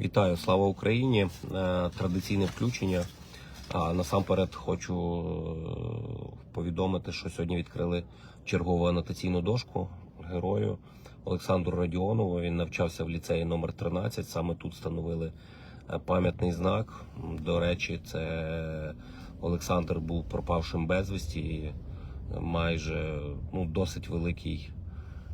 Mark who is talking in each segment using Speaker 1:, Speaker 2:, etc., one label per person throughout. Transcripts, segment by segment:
Speaker 1: Вітаю, слава Україні! Е, Традиційне включення. А насамперед хочу е, повідомити, що сьогодні відкрили чергову анотаційну дошку герою Олександру Радіонову. Він навчався в ліцеї номер 13. Саме тут встановили е, пам'ятний знак. До речі, це Олександр був пропавшим безвісті. і Майже ну, досить великий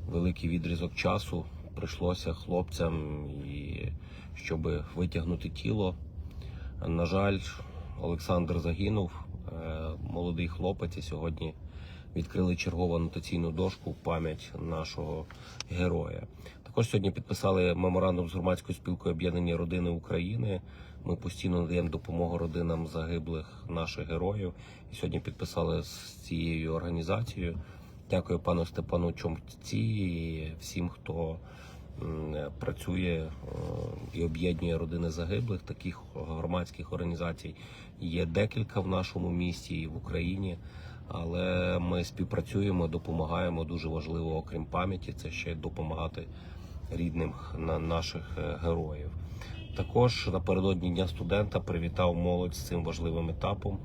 Speaker 1: великий відрізок часу прийшлося хлопцям, і щоб витягнути тіло. На жаль, Олександр загинув, е, молодий хлопець, і сьогодні відкрили чергову анотаційну дошку в пам'ять нашого героя. Також сьогодні підписали меморандум з громадською спілкою Об'єднані родини України. Ми постійно надаємо допомогу родинам загиблих наших героїв. І сьогодні підписали з цією організацією. Дякую пану Степану Чомці і всім, хто працює е, і об'єднує родини загиблих. Таких громадських організацій є декілька в нашому місті і в Україні. Але ми співпрацюємо, допомагаємо. Дуже важливо, окрім пам'яті, це ще допомагати рідним на наших е, героїв. Також напередодні дня студента привітав молодь з цим важливим етапом.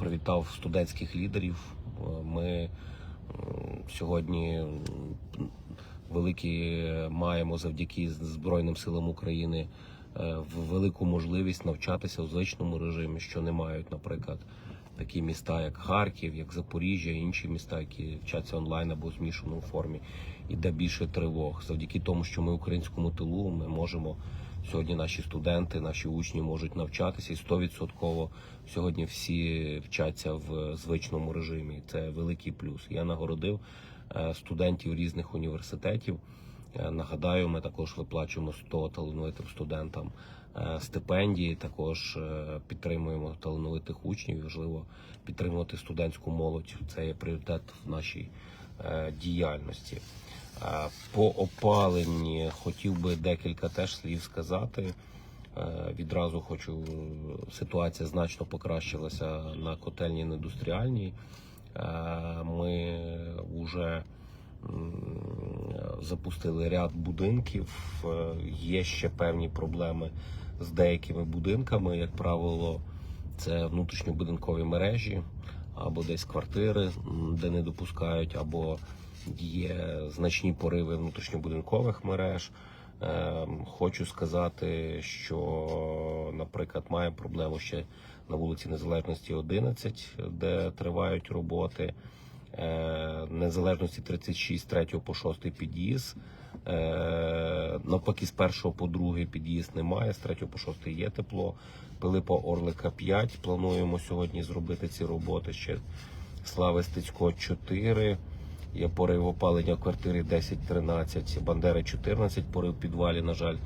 Speaker 1: Е, Привітав студентських лідерів. Е, Ми сьогодні великі маємо завдяки Збройним силам України е, велику можливість навчатися у звичному режимі, що не мають, наприклад, такі міста, як Харків, як Запоріжжя, інші міста, які вчаться онлайн або в змішаному формі, і де більше тривог. Завдяки тому, що ми українському тилу, ми можемо сьогодні. Наші студенти, наші учні можуть навчатися, і 100% сьогодні всі вчаться в звичному режимі. Це великий плюс. Я нагородив е, студентів різних університетів. Е, Нагадаю, ми також виплачуємо 100 талановитим студентам стипендії. Також е, підтримуємо талановитих учнів. Важливо підтримувати студентську молодь. Це є пріоритет в нашій е, діяльності. Е, По опаленні хотів би декілька теж слів сказати. Е, Відразу хочу ситуація значно покращилася на котельні індустріальній. Е, Ми вже запустили ряд будинків. Е, Є ще певні проблеми з деякими будинками. Як правило, це внутрішньобудинкові мережі або десь квартири, де не допускають, або є значні пориви внутрішньобудинкових мереж. Е, Хочу сказати, що, наприклад, маємо проблему ще на вулиці Незалежності 11, де тривають роботи. Е, Незалежності 36, 3 по 6 під'їзд. Е, Навпаки, з 1 по 2 під'їзд немає, з 3 по 6 є тепло. Пилипа Орлика 5. Плануємо сьогодні зробити ці роботи ще Слави Стецького 4. Є порив опалення в квартирі 10-13, Бандери 14, порив в підвалі, на жаль,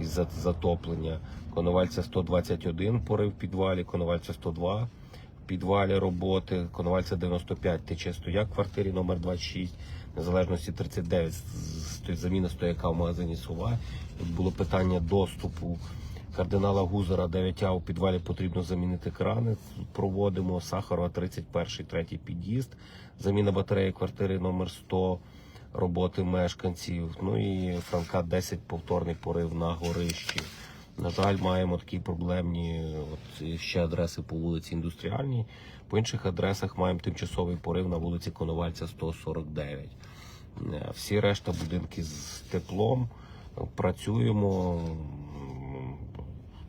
Speaker 1: із затоплення. Коновальця 121 порив в підвалі, Коновальця 102 в підвалі роботи, Коновальця 95 тече стояк в квартирі номер 26, Незалежності 39, з- з- заміна стояка в магазині Сова. Тут було питання доступу кардинала Гузера 9А у підвалі потрібно замінити крани. Проводимо Сахарова 31, третій під'їзд. Заміна батареї квартири номер 100 роботи мешканців. Ну і Франка 10 повторний порив на горищі. На жаль, маємо такі проблемні от, ще адреси по вулиці Індустріальній. По інших адресах маємо тимчасовий порив на вулиці Коновальця 149. Е, Всі решта будинки з теплом. Працюємо.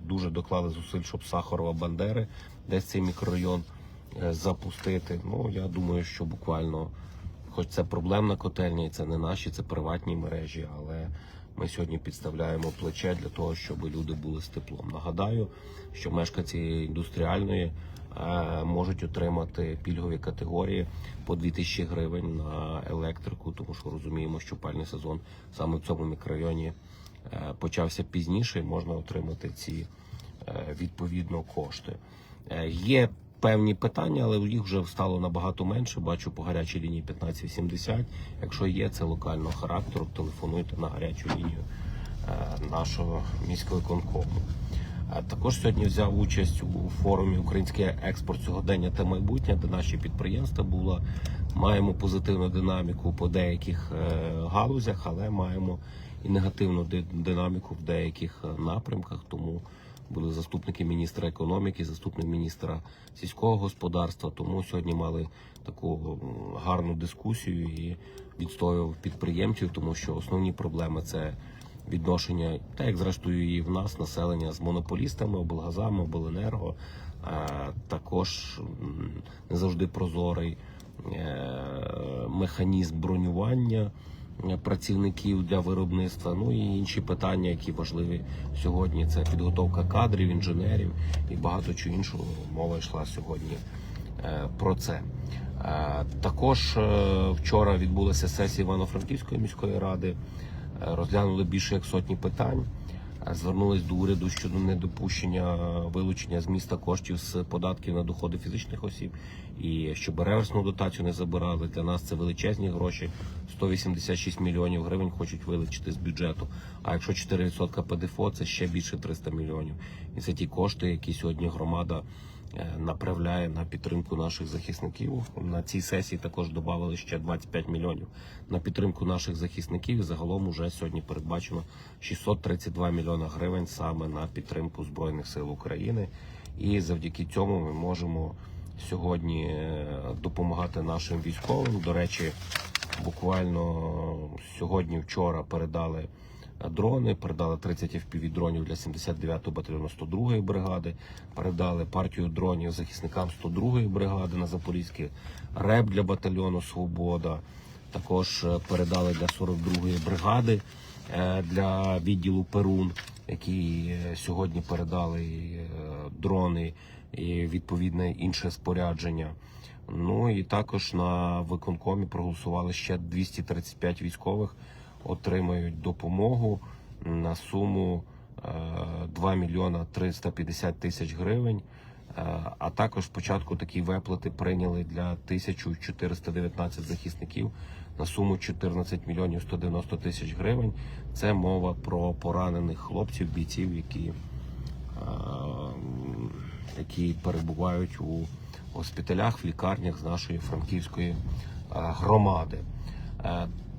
Speaker 1: Дуже доклали зусиль, щоб Сахарова Бандери, десь цей мікрорайон е, запустити. Ну я думаю, що буквально, хоч це проблемна котельня, і це не наші, це приватні мережі, але ми сьогодні підставляємо плече для того, щоб люди були з теплом. Нагадаю, що мешканці індустріальної е, можуть отримати пільгові категорії по 2000 гривень на електрику, тому що розуміємо, що пальний сезон саме в цьому мікрорайоні е, почався пізніше, і можна отримати ці е, відповідно кошти. Є певні питання, але їх вже стало набагато менше. Бачу по гарячій лінії 1580. Якщо є це локального характеру, телефонуйте на гарячу лінію е, нашого міського конкому. А Також сьогодні взяв участь у форумі Український експорт сьогодення та майбутнє, де наші підприємства була маємо позитивну динаміку по деяких е, галузях, але маємо і негативну динаміку в деяких е, напрямках. Тому були заступники міністра економіки, заступник міністра сільського господарства. Тому сьогодні мали таку гарну дискусію і відстоював підприємців, тому що основні проблеми це відношення, так як зрештою і в нас населення з монополістами, облгазами, обленерго. Е, Також не завжди прозорий е, механізм бронювання працівників для виробництва. Ну і інші питання, які важливі сьогодні. Це підготовка кадрів, інженерів і багато чого іншого. Мова йшла сьогодні е, про це. Е, Також е, вчора відбулася сесія Івано-Франківської міської ради. Е, Розглянули більше як сотні питань. Звернулись до уряду щодо недопущення вилучення з міста коштів з податків на доходи фізичних осіб, і щоб реверсну дотацію не забирали. Для нас це величезні гроші. 186 мільйонів гривень хочуть вилучити з бюджету. А якщо 4% ПДФО, це ще більше 300 мільйонів. І це ті кошти, які сьогодні громада направляє на підтримку наших захисників. На цій сесії також додали ще 25 мільйонів на підтримку наших захисників. Загалом уже сьогодні передбачено 632 мільйона гривень саме на підтримку збройних сил України. І завдяки цьому ми можемо сьогодні е, допомагати нашим військовим. До речі, буквально сьогодні, вчора передали дрони, передали 30 FPV дронів для 79-го батальйону 102-ї бригади, передали партію дронів захисникам 102-ї бригади на Запорізький РЕБ для батальйону Свобода. Також е, передали для 42-ї бригади е, для відділу Перун, які е, сьогодні передали дрони і відповідне інше спорядження. Ну і також на виконкомі проголосували ще 235 військових, отримають допомогу на суму е, 2 мільйона 350 тисяч гривень. Е, А також спочатку такі виплати прийняли для 1419 захисників на суму 14 мільйонів 190 тисяч гривень. Це мова про поранених хлопців, бійців, які, е, які перебувають у госпіталях, в лікарнях з нашої франківської е, громади.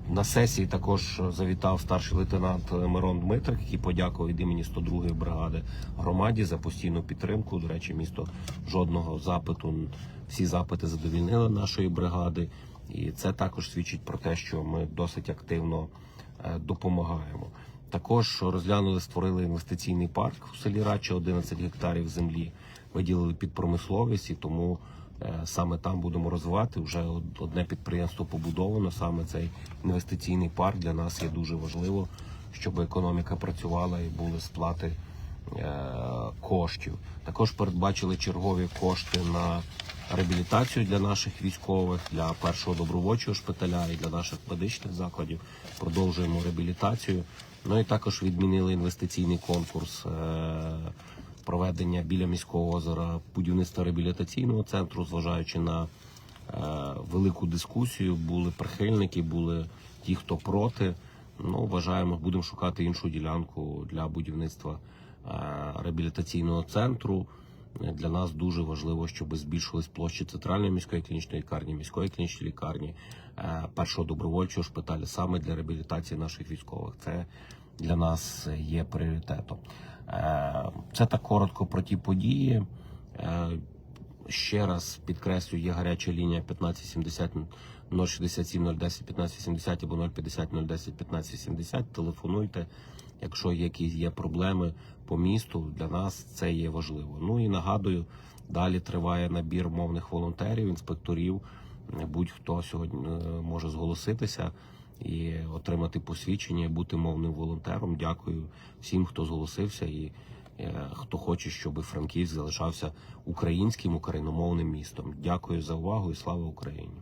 Speaker 1: На сесії також завітав старший лейтенант Мирон Дмитрик, який подякував від імені 102-ї бригади громаді за постійну підтримку. До речі, місто жодного запиту, всі запити задовільнили нашої бригади, і це також свідчить про те, що ми досить активно е, допомагаємо. Також розглянули, створили інвестиційний парк у селі Рачі, 11 гектарів землі виділили під промисловість, і тому саме там будемо розвивати. Вже одне підприємство побудовано. Саме цей інвестиційний парк для нас є дуже важливо, щоб економіка працювала і були сплати е, коштів. Також передбачили чергові кошти на реабілітацію для наших військових, для першого добровольчого шпиталя і для наших медичних закладів. Продовжуємо реабілітацію. Ну і також відмінили інвестиційний конкурс. Проведення біля міського озера будівництва реабілітаційного центру, зважаючи на е, велику дискусію, були прихильники, були ті, хто проти. Ну, вважаємо, будемо шукати іншу ділянку для будівництва е, реабілітаційного центру. Для нас дуже важливо, щоб збільшились площі центральної міської клінічної лікарні, міської клінічної лікарні, е, першого добровольчого шпиталю саме для реабілітації наших військових. Це для нас є пріоритетом. Е, Це так коротко про ті події. Е, Ще раз підкреслю, є гаряча лінія 1570 067 010 1580 або 050 010 1580. Телефонуйте, якщо якісь є проблеми по місту. Для нас це є важливо. Ну і нагадую, далі триває набір мовних волонтерів, інспекторів. Будь-хто сьогодні е, може зголоситися і отримати посвідчення, бути мовним волонтером. Дякую всім, хто зголосився і е, хто хоче, щоб Франківськ залишався українським україномовним містом. Дякую за увагу і слава Україні.